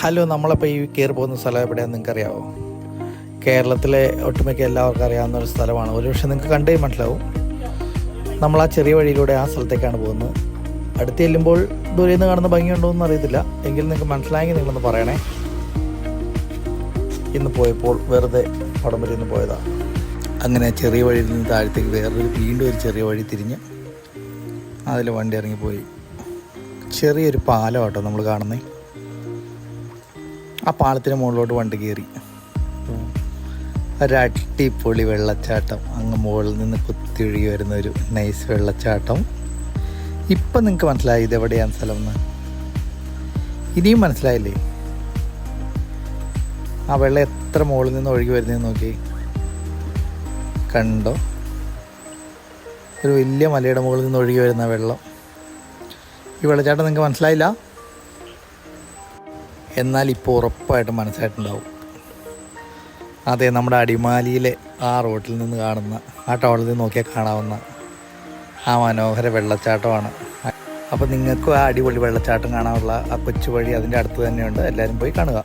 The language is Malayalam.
ഹലോ നമ്മളിപ്പോൾ ഈ കയറി പോകുന്ന സ്ഥലം എവിടെയാണെന്ന് നിങ്ങൾക്ക് അറിയാമോ കേരളത്തിലെ ഒട്ടുമിക്ക എല്ലാവർക്കും അറിയാവുന്ന ഒരു സ്ഥലമാണ്. ഒരുപക്ഷെ നിങ്ങൾക്ക് കണ്ടേ മനസ്സിലാവും. നമ്മൾ ആ ചെറിയ വഴിയിലൂടെ ആ സ്ഥലത്തേക്കാണ് പോകുന്നത്. അടുത്ത് ചെല്ലുമ്പോൾ ദൂരെ നിന്ന് കാണുന്ന ഭംഗിയുണ്ടോ എന്ന് അറിയത്തില്ല. എങ്കിലും നിങ്ങൾക്ക് മനസ്സിലായെങ്കിൽ നിങ്ങളൊന്ന് പറയണേ. ഇന്ന് പോയപ്പോൾ വെറുതെ പടം ഇന്ന് പോയതാണ് അങ്ങനെ ചെറിയ വഴിയിൽ നിന്ന് താഴത്തേക്ക് വേറൊരു വീണ്ടും ഒരു ചെറിയ വഴി തിരിഞ്ഞ് അതിൽ വണ്ടി ഇറങ്ങിപ്പോയി. ചെറിയൊരു പാലം കേട്ടോ നമ്മൾ കാണുന്നത് ആ പാളത്തിന് മുകളിലോട്ട് വണ്ടി കയറി. ഒരു അടിപൊളി വെള്ളച്ചാട്ടം. അങ്ങ് മുകളിൽ നിന്ന് കുത്തി ഒഴുകി വരുന്ന ഒരു നൈസ് വെള്ളച്ചാട്ടം. ഇപ്പം നിങ്ങൾക്ക് മനസ്സിലായി ഇത് എവിടെയാണ് സ്ഥലം എന്ന്? ഇനിയും മനസ്സിലായില്ലേ? ആ വെള്ളം എത്ര മുകളിൽ നിന്ന് ഒഴുകി വരുന്നതെന്ന് നോക്കി കണ്ടോ? ഒരു വലിയ മലയുടെ മുകളിൽ നിന്ന് ഒഴുകി വരുന്ന വെള്ളം. ഈ വെള്ളച്ചാട്ടം നിങ്ങൾക്ക് മനസ്സിലായില്ല? എന്നാൽ ഇപ്പോൾ ഉറപ്പായിട്ടും മനസ്സിലായിട്ടുണ്ടാവും. അതെ നമ്മുടെ അടിമാലിയിലെ ആ റോട്ടിൽ നിന്ന് കാണുന്ന ആ ടൗണിൽ നിന്ന് നോക്കിയാൽ കാണാവുന്ന ആ മനോഹര വെള്ളച്ചാട്ടമാണ്. അപ്പോൾ നിങ്ങൾക്കും ആ അടിപൊളി വെള്ളച്ചാട്ടം കാണാനുള്ള ആ കൊച്ചു വഴി അതിന്റെ അടുത്ത് തന്നെയുണ്ട്. എല്ലാവരും പോയി കാണുക.